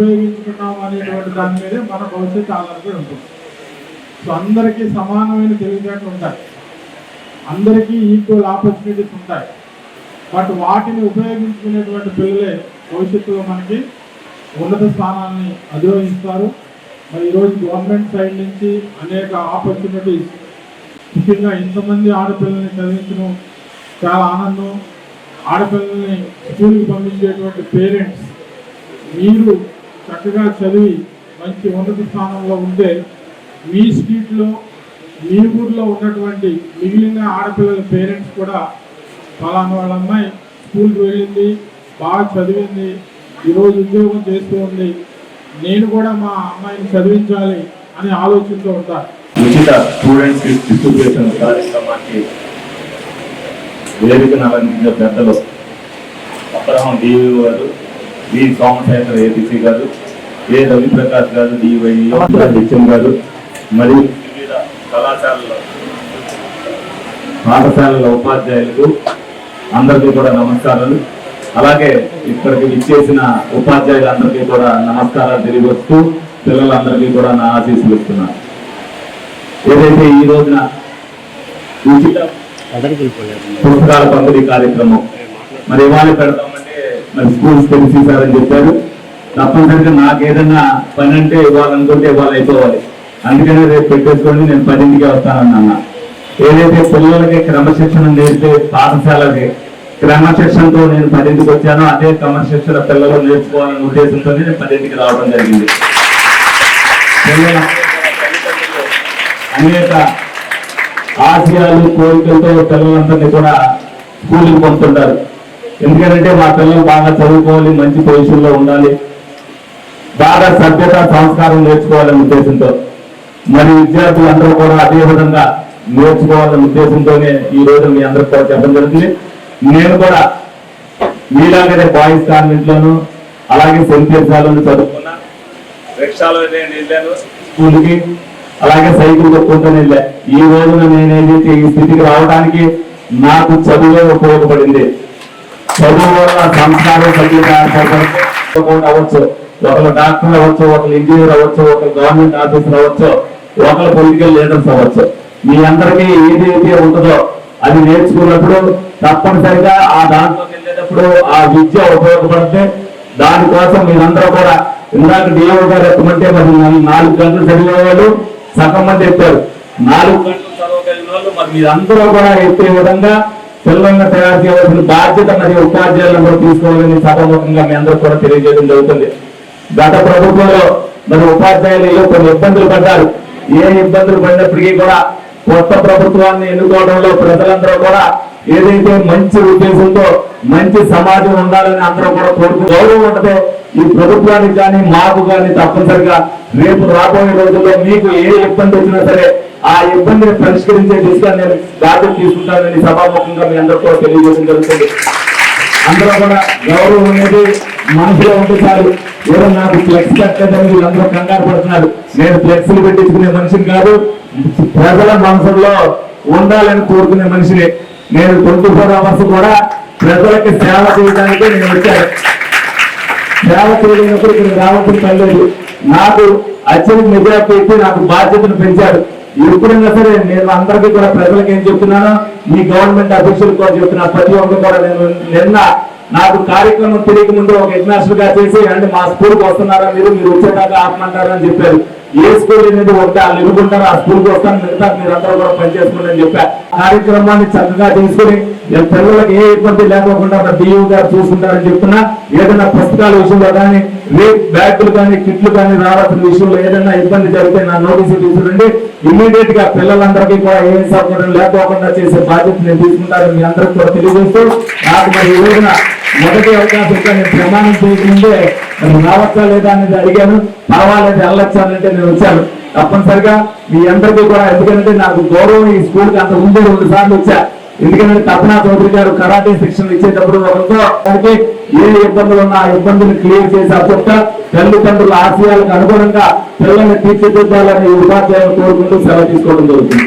ఉపయోగించుకున్నాం అనేటువంటి దాని మీదే మన భవిష్యత్తు ఆధారపడి ఉంటుంది. సో అందరికీ సమానమైన తెలివితేటలు ఉంటాయి. అందరికీ ఈక్వల్ ఆపర్చునిటీస్ ఉంటాయి. బట్ వాటిని ఉపయోగించుకునేటువంటి పిల్లలే భవిష్యత్తులో మనకి ఉన్నత స్థానాన్ని అధిరోహిస్తారు. మరి ఈరోజు గవర్నమెంట్ సైడ్ నుంచి అనేక ఆపర్చునిటీస్ ముఖ్యంగా ఇంతమంది ఆడపిల్లల్ని చదివించడం చాలా ఆనందం. ఆడపిల్లల్ని స్కూల్కి పంపించేటువంటి పేరెంట్స్ మీరు చక్కగా చదివి మంచి ఉన్నత స్థానంలో ఉంటే మీ స్ట్రీట్లో మీ ఊర్లో ఉన్నటువంటి మిగిలిన ఆడపిల్లల పేరెంట్స్ కూడా ఫలానా వాళ్ళ అమ్మాయి స్కూల్కి వెళ్ళింది బాగా చదివింది ఈరోజు ఉద్యోగం చేస్తూ ఉంది. నేను కూడా మా అమ్మాయిని చదివించాలి అనే ఆలోచనతో ఉంటారు ఉచిత స్టూడెంట్స్ డిస్ట్రిబ్యూషన్ కార్యక్రమానికి వేదిక నాలుగు పెద్దలు అబ్రహం డివి గారు వి సోమశేఖర్ ఏపీసీ గారు ఏ రవిప్రకాష్ గారు డివై నిత్యం గారు మరియు వివిధ కళాశాలలో పాఠశాలల ఉపాధ్యాయులకు అందరికీ కూడా నమస్కారాలు. అలాగే ఇక్కడికి విచ్చేసిన ఉపాధ్యాయులందరికీ కూడా నమస్కారాలు తెలియవస్తూ పిల్లలందరికీ కూడా నా ఆశీస్సులు ఇస్తున్నాను ఏదైతే ఈ రోజున ఉచిత పుస్తకాల పంపిణీ కార్యక్రమం మరి ఇవాళ పెడతామంటే మరి స్కూల్స్ తెలిసేసారని చెప్పారు తప్పనిసరిగా నాకు ఏదైనా పని అంటే ఇవ్వాలనుకుంటే ఇవాళ అయిపోవాలి. అందుకనే రేపు పెట్టేసుకోండి నేను పదింటికి వస్తానని అన్న ఏదైతే పిల్లలకి క్రమశిక్షణ నేర్పే పాఠశాలకి క్రమశిక్షణతో నేను పదింటికి వచ్చానో అదే క్రమశిక్షణ పిల్లలు నేర్చుకోవాలనే ఉద్దేశంతో నేను పదింటికి రావడం జరిగింది. పిల్లల అనేక ఆశయాలు కోరికలతో పిల్లలందరినీ కూడా స్కూల్కి పంపుతుంటారు. ఎందుకంటే మా పిల్లలు బాగా చదువుకోవాలి మంచి పొజిషన్లో ఉండాలి. బాగా సభ్యత సంస్కారం నేర్చుకోవాలనే ఉద్దేశంతో మరి విద్యార్థులందరూ కూడా అదే విధంగా నేర్చుకోవాలనే ఉద్దేశంతోనే ఈ రోజు మీ అందరికి కూడా చెప్పడం జరుగుతుంది. నేను కూడా మీలాగనే బాయ్స్ కాన్వెంట్లోను అలాగే సెంట్ తెరిసాలను చదువుకున్నా. రిక్షాలో నేను వెళ్ళాను స్కూల్కి అలాగే సైకిల్ తొక్కుంటూ వెళ్ళా. ఈ రోజున నేనేది ఈ స్థితికి రావడానికి నాకు చదువే ఉపయోగపడింది. చదువు వల్ల సంస్కారం అవ్వచ్చు. ఒకరు డాక్టర్ అవ్వచ్చు ఒకరు ఇంజనీర్ అవ్వచ్చు ఒకరు గవర్నమెంట్ ఆఫీసర్ అవ్వచ్చు ఒకరు పొలిటికల్ లీడర్స్ అవ్వచ్చు. మీ అందరికీ ఏదైతే ఉంటుందో అది నేర్చుకున్నప్పుడు తప్పనిసరిగా ఆ దాంట్లోకి వెళ్ళేటప్పుడు ఆ విద్య ఉపయోగపడితే దానికోసం మీరందరూ కూడా ఇందాక డిఓ గారు ఎత్తమంటే మరి నాలుగు గంటలు చదివే వాళ్ళు సగం మంది ఎత్తారు. నాలుగు గంటలు చదవగలిగిన వాళ్ళు మరి మీరందరూ కూడా ఎత్తే విధంగా సులభంగా తయారు చేయవలసిన బాధ్యత మరియు ఉపాధ్యాయులను కూడా తీసుకోవాలని సభాముఖంగా మీ అందరూ కూడా తెలియజేయడం జరుగుతుంది. గత ప్రభుత్వంలో మరి ఉపాధ్యాయులు కొన్ని ఇబ్బందులు పడ్డారు. ఏ ఇబ్బందులు పడినప్పటికీ కూడా కొత్త ప్రభుత్వాన్ని ఎన్నుకోవడంలో ప్రజలందరూ కూడా ఏదైతే మంచి ఉద్దేశంతో మంచి సమాజం ఉండాలని అందరూ కూడా కోరుకు గౌరవం ఉంటే ఈ ప్రభుత్వానికి కానీ మాకు కానీ తప్పనిసరిగా రేపు రాబోయే రోజుల్లో మీకు ఏ ఇబ్బంది వచ్చినా సరే ఆ ఇబ్బందిని పరిష్కరించే దిశగా నేను బాధ్యత తీసుకుంటానని సభాముఖంగా మీ అందరితో తెలియజేయడం జరుగుతుంది. అందరూ కూడా గౌరవం అనేది మనసులో ఉంటే చాలు. ఏదో నాకు ఫ్లెక్స్ పెట్టలేదని వీళ్ళందరూ కంగారు పడుతున్నారు. నేను ఫ్లెక్స్లు పెట్టించుకునే మనిషిని కాదు ప్రజల మనసులో ఉండాలని కోరుకునే మనిషిని. నేను ట్వంటీ ఫోర్ అవర్స్ కూడా ప్రజలకి సేవ చేయడానికి నేను వచ్చాను. సేవ చేయలేనప్పుడు ఇక్కడ రావాల్సిన పని లేదు నాకు అత్యధిక మెజార్టీ నాకు బాధ్యతను పెంచాడు ఎప్పుడైనా సరే నేను అందరికీ కూడా ప్రజలకు ఏం చెప్తున్నానో మీ గవర్నమెంట్ అఫీషియల్ కూడా చెప్తున్నా ప్రతి ఒక్కరు కూడా నేను నిన్న నాకు కార్యక్రమం తిరిగి ముందు ఒక హెడ్మాస్టర్గా చేసి అంటే మా స్కూల్కి వస్తున్నారా మీరు? మీరు వచ్చేదాకా ఆపమంటారా? అని చెప్పారు. ఏ స్కూల్ అనేది ఒకటి వాళ్ళు ఎదుర్కొంటారో ఆ స్కూల్కి వస్తాను మిగతా మీరందరూ కూడా పనిచేసుకోండి అని చెప్పారు కార్యక్రమాన్ని చక్కగా తీసుకుని పిల్లలకు ఏ ఇబ్బంది లేకోకుండా మన డియూ గారు చూసుకుంటారని చెప్తున్నా. ఏదైనా పుస్తకాల విషయంలో కానీ రేప్ బ్యాగులు కానీ కిట్లు కానీ రావాల్సిన విషయంలో ఏదైనా ఇబ్బంది జరిగితే నా నోటీసు తీసుకురండి. ఇమీడియట్గా పిల్లలందరికీ కూడా ఏ సౌకర్యం లేకోకుండా చేసే బాధ్యత నేను తీసుకుంటానని మీ అందరికి కూడా తెలియజేస్తూ నాకు మరి ఈ రోజున మొదటి అవకాశం నేను ప్రమాణం చేయకముందే మరి రావచ్చా లేదా అనేది అడిగాను. పర్వాలేదు వెళ్ళొచ్చానంటే నేను వచ్చాను. తప్పనిసరిగా మీ అందరికీ కూడా ఎందుకంటే నాకు గౌరవం ఈ స్కూల్కి అంత ముందు రెండు సార్లు వచ్చా. ఎందుకంటే తపనా చౌదరి గారు కరాటే శిక్షణ ఇచ్చేటప్పుడు ఒకరితో వారికి ఏ ఇబ్బందులు ఉన్నా ఆ ఇబ్బందులు క్లియర్ చేసి అప్పట తల్లిదండ్రుల ఆశయాలకు అనుగుణంగా పిల్లల్ని తీర్చిదిద్దాలని ఉపాధ్యాయులు కోరుకుంటూ సెలవు తీసుకోవడం జరుగుతుంది.